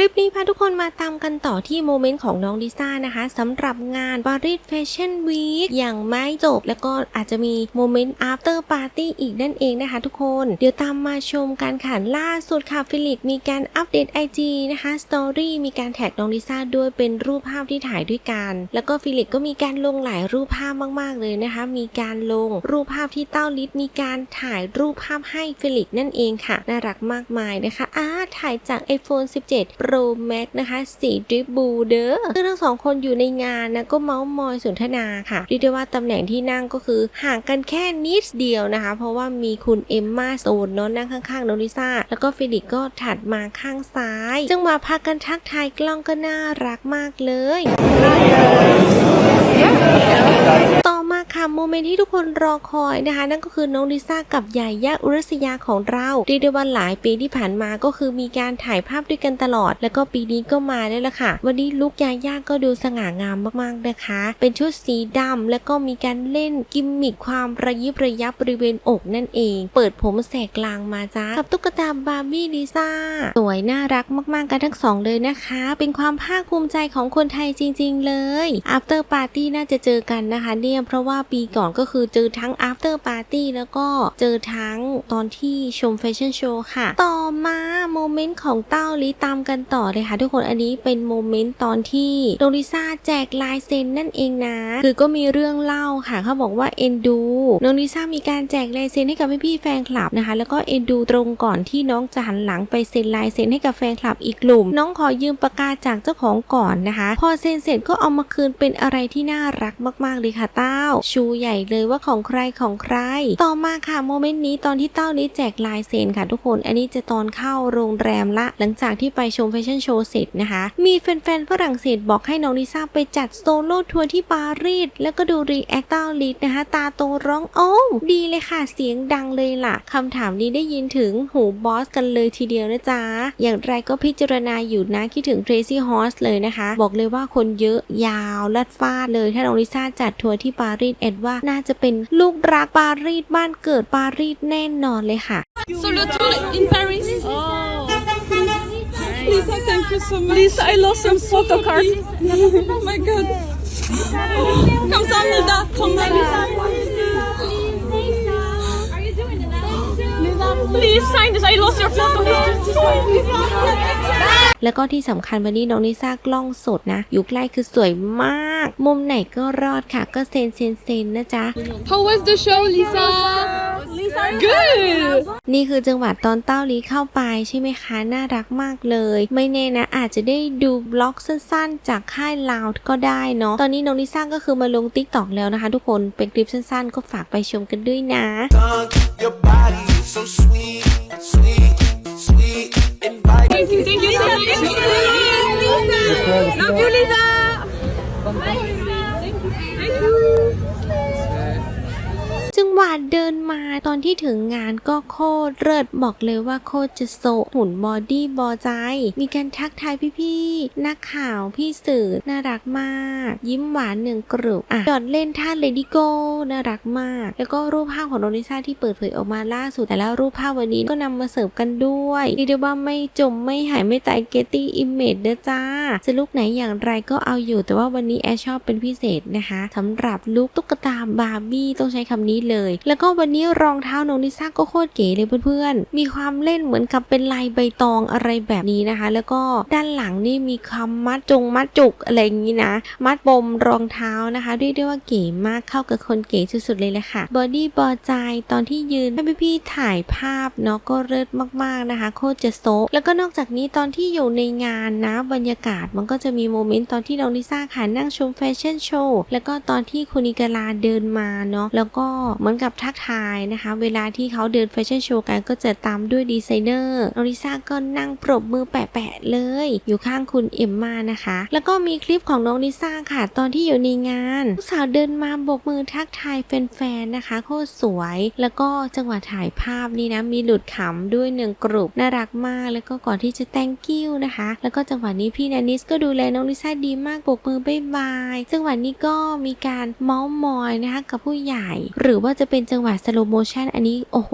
ลิปนี้พาทุกคนมาตามกันต่อที่โมเมนต์ของน้องลิซ่านะคะสำหรับงาน Paris Fashion Week อย่างไม่จบ แล้วก็อาจจะมีโมเมนต์ after party อีกนั่นเองนะคะทุกคน เดี๋ยวตามมาชมการขันล่าสุดค่ะฟิลิปมีการอัปเดต IG นะคะสตอรี่มีการแท็กน้องลิซ่าด้วยเป็นรูปภาพที่ถ่ายด้วยกัน แล้วก็ฟิลิปก็มีการลงหลายรูปภาพมาก ๆ เลยนะคะ มีการลงรูปภาพที่เต้าลิศมีการถ่ายรูปภาพให้ฟิลิปนั่นเองค่ะ น่ารักมากมายนะคะอ่าถ่ายจาก iPhone 17 Pro Max นะคะสีดริบบูเดอร์ซึ่งทั้งสองคนอยู่ในงานนะก็เมาส์มอยสนทนาค่ะเรียกได้ว่าตำแหน่งที่นั่งก็คือห่างกันแค่นิดเดียวนะคะ เพราะว่ามีคุณเอมมาโซนนาะนั่งข้างๆน้องลิซ่าแล้วก็ฟิลิปก็ถัดมาข้างซ้ายจังหวะพากันทักทายกล้องก็น่ารักมากเลย ต่อมา ค่ะโมเมนต์ที่ทุกคนรอคอยนะคะ นั่นก็คือน้องลิซ่ากับยายาอุรัสยาของเราเรียกได้ว่าหลายปีที่ผ่านมาก็คือมีการถ่ายภาพด้วยกันตลอด แล้วก็ปีนี้ก็มาแล้วล่ะค่ะ วันนี้ลุคยายาก็ดูสง่างามมากๆนะคะ เป็นชุดสีดำแล้วก็มีการเล่นกิมมิคความระยิบระยับบริเวณอกนั่นเอง เปิดผมแสกกลางมาจ้ากับตุ๊กตาบาร์บี้ลิซ่าสวยน่ารักมากๆกันทั้งสองเลยนะคะ เป็นความภาคภูมิใจของคนไทยจริง ๆ เลย after party น่าจะเจอกันนะคะเนี่ยเพราะว่าปีก่อนก็คือเจอทั้ง after party แล้วก็เจอทั้งตอนที่ชมแฟชั่นโชว์ค่ะ ต่อมาโมเมนต์ของเต้าลิตามกันต่อเลยค่ะทุกคนอันนี้เป็นโมเมนต์ตอนที่โดริซ่าแจกลายเซ็นนั่นเองนะ คือก็มีเรื่องเล่าค่ะเขาบอกว่าเอ็นดูน้องลิซ่ามีการแจกลายเซ็นให้กับพี่ๆแฟนคลับนะคะ แล้วก็เอ็นดูตรงก่อนที่น้องจะหันหลังไปเซ็นลายเซ็นให้กับแฟนคลับอีกกลุ่ม น้องขอยืมปากกาจากเจ้าของก่อนนะคะ พอเซ็นเสร็จก็เอามาคืนเป็นอะไรที่น่ารักมากๆเลยค่ะเต้าชูใหญ่เลยว่าของใครของใคร ต่อมาค่ะโมเมนต์นี้ตอนที่เต้านี้แจกลายเซ็นค่ะทุกคน อันนี้จะตอนเข้าโรงแรมละ หลังจากที่ไปชมแฟชั่นโชว์เสร็จนะคะ มีแฟนๆฝรั่งเศสบอกให้น้องลิซ่าไปจัดโซโล่ทัวร์ที่ปารีสแล้วก็ดูรีแอคเต้าลิสนะคะตาโตร้องโอ้ดีเลยค่ะเสียงดังเลยล่ะคำถามนี้ได้ยินถึงหูบอสกันเลยทีเดียวนะจ๊ะอย่างไรก็พิจารณาอยู่นะคิดถึง Crazy Horse เลยนะคะ บอกเลยว่าคนเยอะยาวลัดฟาดเลยถ้าน้องลิซ่าจัดทัวร์ที่ปารีสเอ็ดว่าน่าจะเป็นลูกรักปารีสบ้านเกิดปารีสแน่นอนเลยค่ะ Solo tour in Paris. Oh. Lisa, thank you so much. Lisa, I lost some photo cards. Oh my god. 감사합니다. 정말. Please sign this. I lost your photo cards. แล้วก็ที่สำคัญวันนี้น้องลิซ่ากล้องสดนะอยู่ใกล้คือสวยมาก มุมไหนก็รอดค่ะ ก็เซนเซนเซนนะจ๊ะ How was the show, Lisa? Good. นี่คือจังหวะตอนเต้าลีเข้าไปใช่ไหมคะ น่ารักมากเลย ไม่แน่นะ อาจจะได้ดูบล็อกสั้นๆ จากค่ายลาวก็ได้เนาะตอนนี้น้องลิซ่าก็คือมาลงติ๊กต็อกแล้วนะคะ ทุกคนเป็นคลิปสั้นๆ ก็ฝากไปชมกันด้วยนะ Your body is so sweet, sweet, sweet. Thank you, thank you, thank you. Love you, Lisa. จังหวะเดินมาตอนที่ถึงงานก็โคตรเลิศบอกเลยว่าโคตรจะโซหุ่นบอดี้บอใจ มีการทักทายพี่ๆนักข่าวพี่สื่อน่ารักมาก ยิ้มหวานหนึ่งกรุบอะจอดเล่นท่าเลดี้โกน่ารักมาก แล้วก็รูปภาพของโรนิซ่าที่เปิดเผยออกมาล่าสุดแต่แล้วรูปภาพวันนี้ก็นำมาเสิร์ฟกันด้วยเรียกได้ว่าไม่จมไม่หายไม่ตายเกตตี้อิมเมจเด้อจ้าจะลุกไหนอย่างไรก็เอาอยู่แต่ว่าวันนี้แอชชอบเป็นพิเศษนะคะสำหรับลุกตุ๊กตาบาร์บี้ต้องใช้คำนี้เลยแล้วก็วันนี้รองเท้าน้องลิซ่าก็โคตรเก๋เลยเพื่อนๆ มีความเล่นเหมือนกับเป็นลายใบตองอะไรแบบนี้นะคะ แล้วก็ด้านหลังนี่มีคำมัดจงมัดจุกอะไรอย่างนี้นะ มัดปมรองเท้านะคะเรียกได้ว่าเก๋มากเข้ากับคนเก๋สุดๆเลยแหละค่ะบอดี้บอใจตอนที่ยืนให้พี่ๆถ่ายภาพเนาะก็เลิศมากๆนะคะ โคตรจะโซะแล้วก็นอกจากนี้ตอนที่อยู่ในงานนะบรรยากาศมันก็จะมีโมเมนต์ตอนที่น้องลิซ่าค่ะนั่งชมแฟชั่นโชว์แล้วก็ตอนที่คุณิกาลาเดินมาเนาะแล้วก็เหมือนกับทักทายนะคะ เวลาที่เขาเดินแฟชั่นโชว์กันก็จะตามด้วยดีไซเนอร์น้องลิซ่าก็นั่งปรบมือแปะๆเลย อยู่ข้างคุณเอ็มมานะคะ แล้วก็มีคลิปของน้องลิซ่าค่ะ ตอนที่อยู่ในงานลูกสาวเดินมาโบกมือทักทายแฟนๆนะคะโคตรสวย แล้วก็จังหวะถ่ายภาพนี่นะมีหลุดขำด้วยหนึ่งกลุ่มน่ารักมาก แล้วก็ก่อนที่จะ thank you นะคะ แล้วก็จังหวะนี้พี่นานิสก็ดูแลน้องลิซ่าดีมากโบกมือบายบายจังหวะนี้ก็มีการเมาส์มอยนะคะกับผู้ใหญ่ หรือว่าจะเป็นจังหวะสโลโมชันอันนี้โอ้โห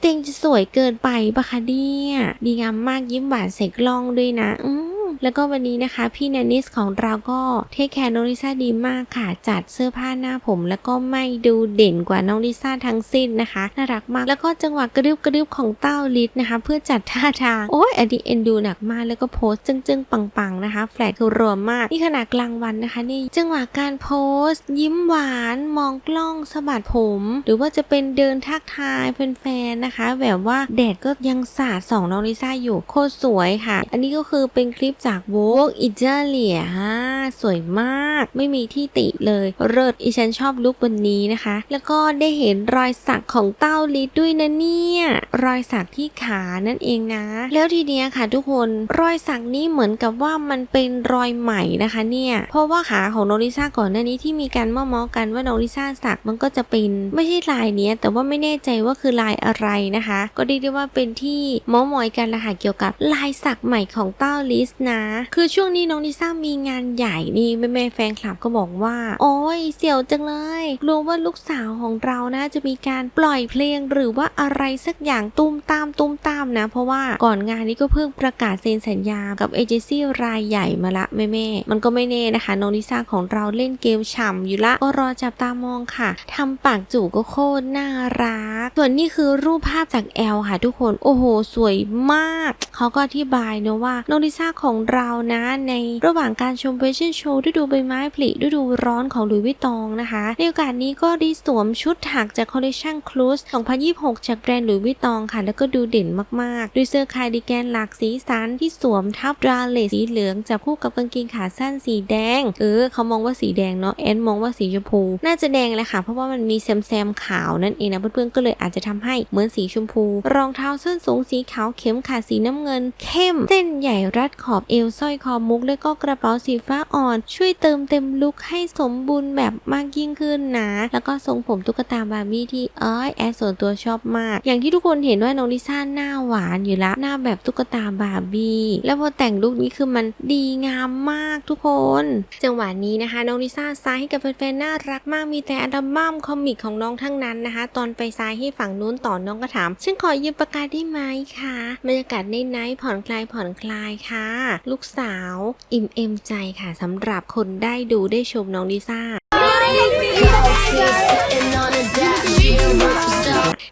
เตียงจะสวยเกินไปปะคะเนี่ยดีงามมากยิ้มหวานใส่กล้องด้วยนะอืม แล้วก็วันนี้นะคะพี่แนนนิสของเราก็เทคแคร์น้องลิซ่าดีมากค่ะ จัดเสื้อผ้าหน้าผม แล้วก็ไม่ดูเด่นกว่าน้องลิซ่าทั้งสิ้นนะคะ น่ารักมาก แล้วก็จังหวะกระดึบกระดึบของเต้าลิศนะคะ เพื่อจัดท่าทาง โอ้ยอันนี้เอ็นดูหนักมาก แล้วก็โพสต์จึ้งๆ ปังๆนะคะ แฟลกคือรวมมาก นี่ขนาดกลางวันนะคะ นี่จังหวะการโพสต์ยิ้มหวานมองกล้องสะบัดผม หรือว่าจะเป็นเดินทักทายแฟนๆนะคะ แบบว่าแดดก็ยังสาดส่องน้องลิซ่าอยู่โคตรสวยค่ะ อันนี้ก็คือเป็นคลิปจาก Vogue Italia ฮ่าสวยมากไม่มีที่ติเลยเลิศอีฉันชอบลุควันนี้นะคะ แล้วก็ได้เห็นรอยสักของเต้าลิดด้วยนะเนี่ยรอยสักที่ขานั่นเองนะ แล้วทีเนี้ยค่ะทุกคนรอยสักนี้เหมือนกับว่ามันเป็นรอยใหม่นะคะเนี่ยเพราะว่าขาของโน้องลิซ่าก่อนหน้านี้ที่มีการเมาะๆกันว่าน้องลิซ่าสักมันก็จะเป็นไม่ใช่ลายเนี้ยแต่ว่าไม่แน่ใจว่าคือลายอะไรนะคะ ก็เรียกได้ว่าเป็นที่มอมอยกันละค่ะเกี่ยวกับลายสักใหม่ของเต้าลิสนะคือช่วงนี้น้องลิซ่ามีงานใหญ่นี่แม่แม่แฟนคลับก็บอกว่า โอ้ยเสี่ยวจังเลยกลัวว่าลูกสาวของเรานะ จะมีการปล่อยเพลงหรือว่าอะไรสักอย่างตุ้มตามตุ้มตามนะ เพราะว่าก่อนงานนี้ก็เพิ่งประกาศเซ็นสัญญากับเอเจนซี่รายใหญ่มาละแม่แม่มันก็ไม่แน่นะคะน้องลิซ่าของเราเล่นเกมฉ่ำอยู่ละก็รอจับตามองค่ะทำปากจู่ก็โคตรน่ารัก ส่วนนี้คือรูปภาพจากแอลค่ะทุกคน โอ้โห สวยมาก เขาก็อธิบายเนะว่าน้องลิซ่าของเรานะในระหว่างการชมแฟชั่นโชว์ฤดูใบไม้ผลิฤดูร้อนของหลุยส์วิตตองนะคะ ในโอกาสนี้ก็ได้สวมชุดถักจากคอลเลคชันคลูส2026 จากแบรนด์หลุยส์วิตตองค่ะ แล้วก็ดูเด่นมากๆ ด้วยเสื้อคาร์ดิแกนหลากสีสันที่สวมทับดราเลสสีเหลืองจับคู่กับกางเกงขาสั้นสีแดง เออเขามองว่าสีแดงเนาะแอนมองว่าสีชมพู น่าจะแดงแหละค่ะ เพราะว่ามันมีแซมแซมขาวนั่นเองนะเพื่อนๆก็เลยอาจจะทำให้เหมือนสีชมพู รองเท้าส้นสูงสีขาวเข็มขาดสีน้ำเงิน เข้ม เส้นใหญ่รัดขอบเออวสร้อยคอมุก แล้วก็กระเป๋าสีฟ้าอ่อน ช่วยเติมเต็มลุคให้สมบูรณ์แบบมากยิ่งขึ้นนะแล้วก็ทรงผมตุ๊กตาบาร์บี้ที่เอ้ยแอดส่วนตัวชอบมาก อย่างที่ทุกคนเห็นว่าน้องลิซ่าหน้าหวานอยู่ละหน้าแบบตุ๊กตาบาร์บี้แล้วพอแต่งลุคนี้คือมันดีงามมากทุกคน จังหวะนี้นะคะน้องลิซ่าซ้ายให้กับแฟนๆน่ารักมากมีแต่อัลบั้มคอมิกของน้องทั้งนั้นนะคะ ตอนไปซ้ายให้ฝั่งนู้นต่อน้องก็ถามฉันขอยืมปากกาได้ไหมคะบรรยากาศในไนท์ผ่อนคลายผ่อนคลายค่ะลูกสาว อิ่มเอมใจค่ะสำหรับคนได้ดูได้ชมน้องลิซ่า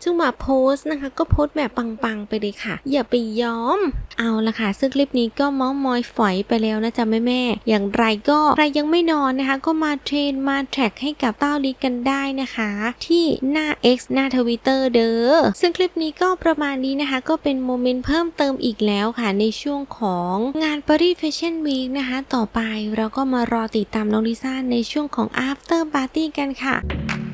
จังหวะโพสต์นะคะ ก็โพสต์แบบปังๆไปเลยค่ะ อย่าไปยอม เอาละค่ะ ซึ่งคลิปนี้ก็มอมอยฝอยไปแล้วนะจ๊ะแม่ๆอย่างไรก็ใครยังไม่นอนนะคะ ก็มาเทรนมาแทร็กให้กับเต้าลิกันได้นะคะ ที่หน้า X หน้าทวิตเตอร์เด้อซึ่งคลิปนี้ก็ประมาณนี้นะคะ ก็เป็นโมเมนต์เพิ่มเติมอีกแล้วค่ะ ในช่วงของงาน Paris Fashion Week นะคะ ต่อไปเราก็มารอติดตามน้องลิซ่าในช่วงของ After Party กันค่ะ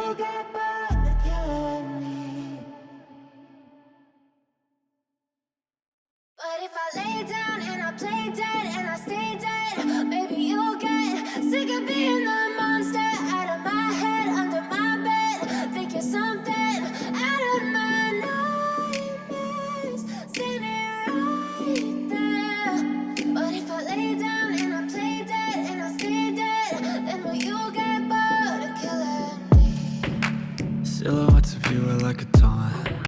yoga.